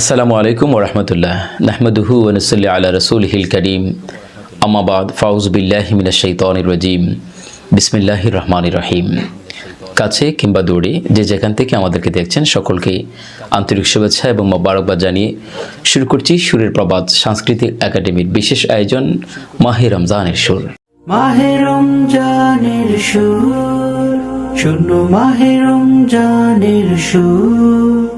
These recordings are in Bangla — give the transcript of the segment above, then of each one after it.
আসসালামু আলাইকুম ওরহমতুল্লাহ নাহমদুহু ওনসল্লি আলা রসুল হিল করিম আমাবাদ ফাউজ বিল্লাহ মিনা শৈতানির রজিম। বিসমিল্লাহ রহমান রহিম। কাছে কিংবা দূরে, যে যেখান থেকে আমাদেরকে দেখছেন, সকলকে আন্তরিক শুভেচ্ছা এবং মোবারকবাদ জানিয়ে শুরু করছি সুরের প্রবাদ সাংস্কৃতিক একাডেমির বিশেষ আয়োজন মাহে রমজানের সুর। মাহে রমজানের সুর মাহে রমজানের সুর।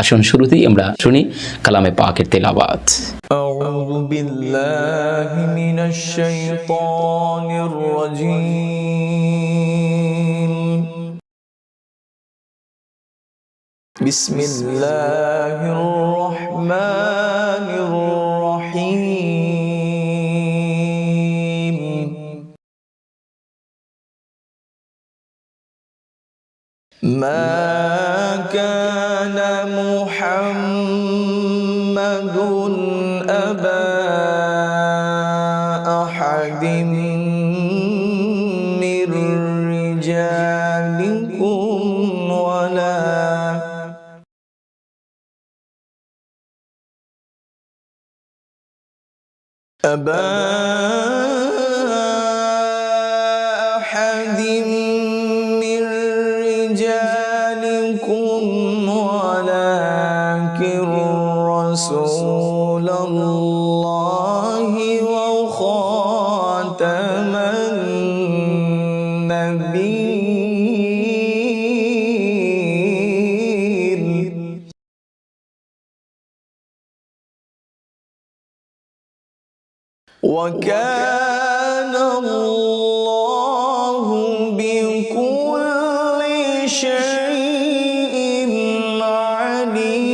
আসুন শুরুতেই আমরা শুনি কালামে পাকের তেলাবাত أعوذ بالله من الشيطان الرجيم بسم الله الرحمن الرحيم ما أبا أحد من رجالكم ولا أبا أحد من رجالكم وكان الله بكل شيء عليما.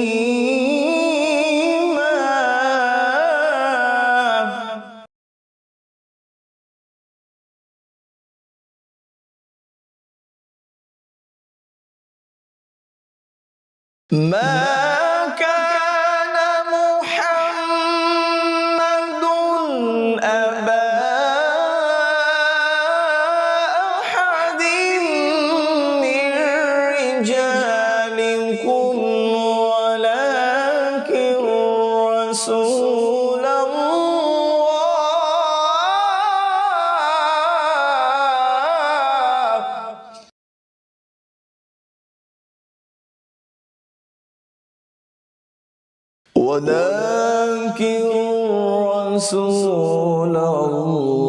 ما ولكن رسول الله. ولكن رسول الله.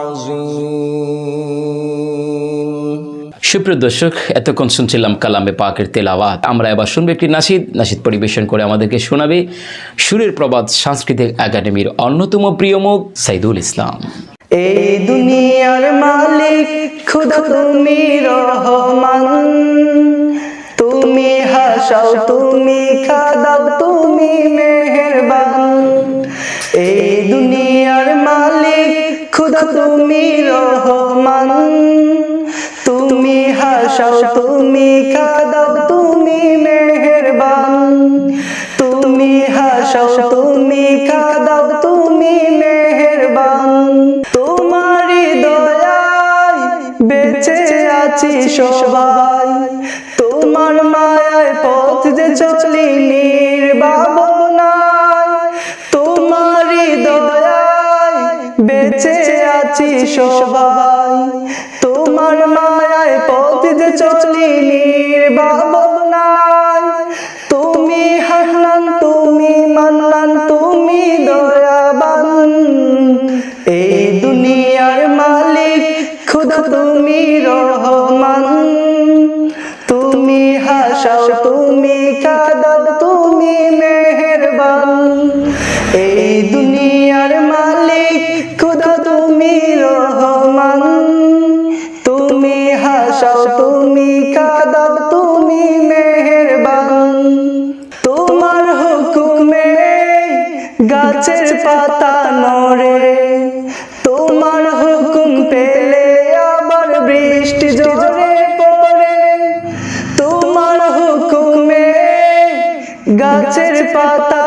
সুপ্রিয় দর্শক, এতক্ষণ শুনছিলাম কালামে পাকের তেলাওয়াত। আমরা এবার শুনব একটি নাসিদ। নাসিদ পরিবেশন করে আমাদেরকে শোনাবে সুরের প্রবাদ সাংস্কৃতিক একাডেমির অন্যতম প্রিয় মুখ, সাইদুল ইসলাম। এই দুনিয়ার মালিক খুদা তুমি রহমান। তুমি হাসাও, তুমি খাদাও হাসাও তুমি খাদাও তুমি মেহেরবান। তুমি হাসাও, তুমি খাদাও তুমি মেহেরবান। তোমারই দয়ায় বেঁচে আছি সবাই। তোমার মায়ায় পথ যে চলি নির্বাবনায় তোমারই দয়ায় বেঁচে আছি সবাই। তুমি রহমান। তুমি হাসাও, তুমি কাদাও তুমি মেহেরবান। এই দুনিয়ার মালিক খুদা তুমি রহমান। তুমি হাসাও, তুমি কাদাও তুমি মেহেরবান। তোমার হুকুমে গাছের পাতা গাছের পাতা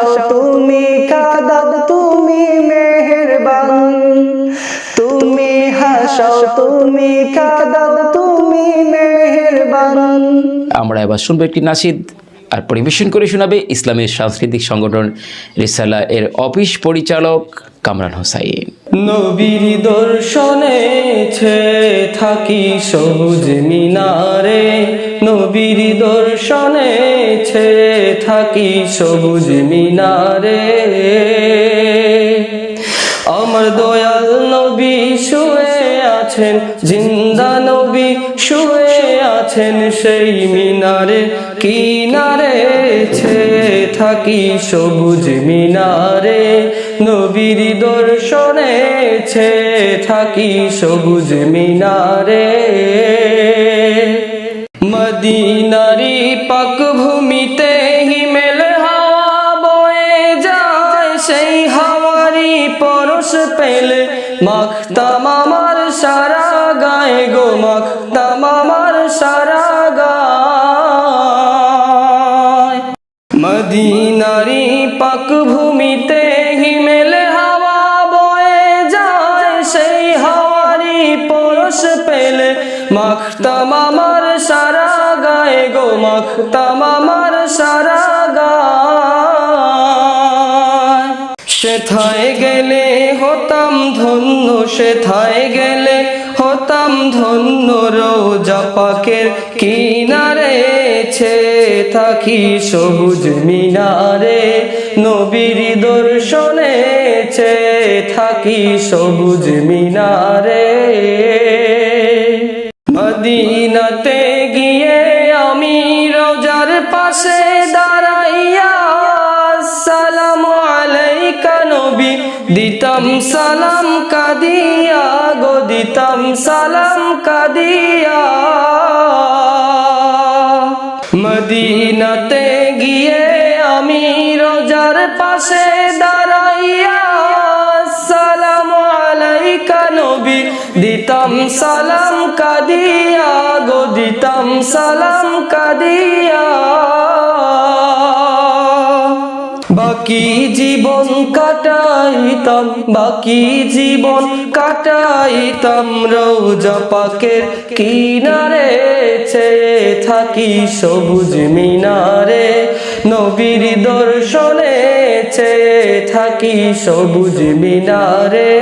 হাসাও তুমি কাদাও তুমি মেহেরবান। তুমি হাসাও তুমি কাদাও তুমি মেহেরবান। আমরা এবার শুনব একটি নাসিদ আর পরিবেশন করে শোনাবে ইসলামের সাংস্কৃতিক সংগঠন রিসালা এর অফিস পরিচালক কামরান হোসাইন। নবীর দর্শনে ছে থাকি সবুজ মিনারে নবীর দর্শনে ছে থাকি সবুজ মিনারে। আমার দয়াল নবী শুয়ে আছেন, জিন্দা নবী শুয়ে আছেন সেই মিনারে। কিনারে ছে থাকি সবুজ মিনারে। নবীর দর্শনে ছে থাকি সবুজ মিনারে। হাওয়ারি পরশ পেলে মাখতাম আমার সারা গায়ে গো মাখতাম আমার সারা গায়। মদিনারি পাক ভূমিতে হিমেল হাওয়া বয়ে যায়, সেই হাওয়ারি পরশ পেলে মাখতাম আমার সারা গায়ে গো মাখতাম আমার সারা সেথায় গেলে হতাম ধন্য সে থায় গেলে হতাম ধন্য, রোজা পাকের কিনারে ছে থাকি সবুজ মিনারে, নবীর দর্শনে ছে থাকি সবুজ মিনারে। কাদিয়া গো দিতাম সালাম কাদিয়া। মদিনাতে গিয়ে আমি রোজার পাশে দাঁড়াইয়া সালাম আলাইকা নবী দিতাম সালাম কাদিয়া গো দিতাম সালাম কাদিয়া। কাটাইতাম বাকি জীবন কাটাইতাম রোজা কিনারে, চেয়ে থাকি সবুজ মিনারে। নবীর দর্শনে চেয়ে থাকি সবুজ মিনারে।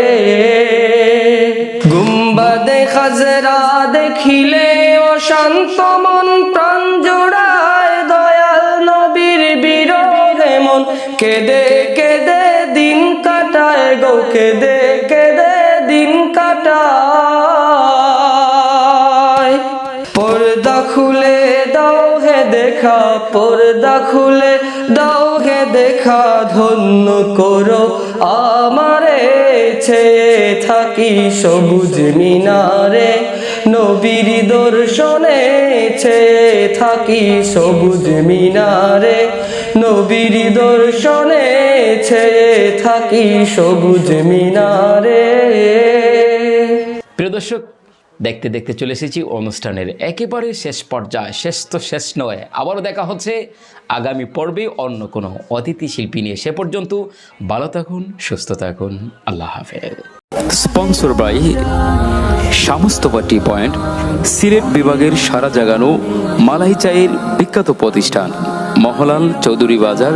গুম্বাদে খাজরা দেখিলে অশান্ত মন, প্রাণ জোড়ায় দয়াল নবীর বিরহে মন। কেদে গো কেদে কেদে দিন কাটায়। পর্দা খুলে দাও হে দেখা, পর্দা খুলে দাও হে দেখা, ধন্য করো আমারে। ছেয়ে থাকি সবুজ মিনারে, নবীর দর্শনে ছেয়ে থাকি সবুজ মিনারে নবীর দর্শনে ছেয়ে থাকি সবুজ মিনারে। প্রিয় দর্শক দেখতে দেখতে চলে এসেছি অনুষ্ঠানের একেবারে শেষ পর্যায়ে শেষ তো শেষ নয়। আবারও দেখা হচ্ছে আগামী পর্বে অন্য কোনো অতিথি শিল্পী নিয়ে। সে পর্যন্ত ভালো থাকুন সুস্থ থাকুন। আল্লাহ হাফেজ। স্পন্সর বাই সমস্তপা টি পয়েন্ট সিলেট বিভাগের সারা জাগানো মালাই চায়ের বিখ্যাত প্রতিষ্ঠান। মহলাল Chowdhury Bazar,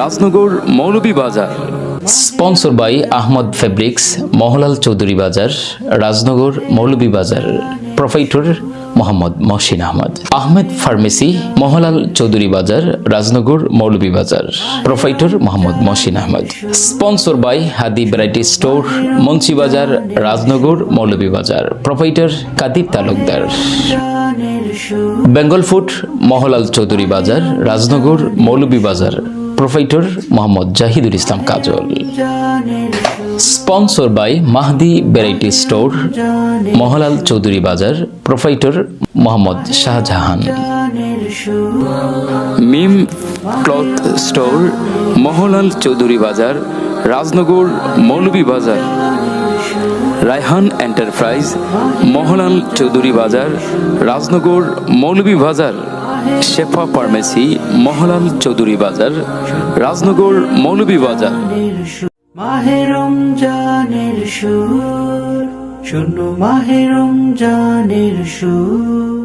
Rajnagar Moulvi Bazar. Sponsor by Ahmed fabrics Mohlal Chowdhury Bazar, Rajnagar Moulvi Bazar. Proprietor Mohammad Mohsin Ahmed. Ahmed pharmacy, Mohlal Chowdhury Bazar, Rajnagar Moulvi Bazar. Proprietor Mohammad Mohsin Ahmed. Sponsor by Hadi variety store Munshibazar Rajnagar Moulvi Bazar. Proprietor Kadir Talukdar. Bengal food, Mohlal Chowdhury Bazar, Rajnagar Moulvi Bazar. Proprietor Mohammad Zahidul Islam Kajol. Sponsor by Mahdi variety store Mohlal Chowdhury Bazar proprietor Mohammad Shahjahan Mim cloth store Mohlal Chowdhury Bazar Rajnagar Moulvi বাজার রায়হান এন্টারপ্রাইজ মহলাল চৌধুরী বাজার রাজনগর মৌলভী বাজার শেফা ফার্মেসি মহলাল চৌধুরী বাজার রাজনগর মৌলভী বাজার মাহে জানের সুর শোনো মাহেরম জানের সুর।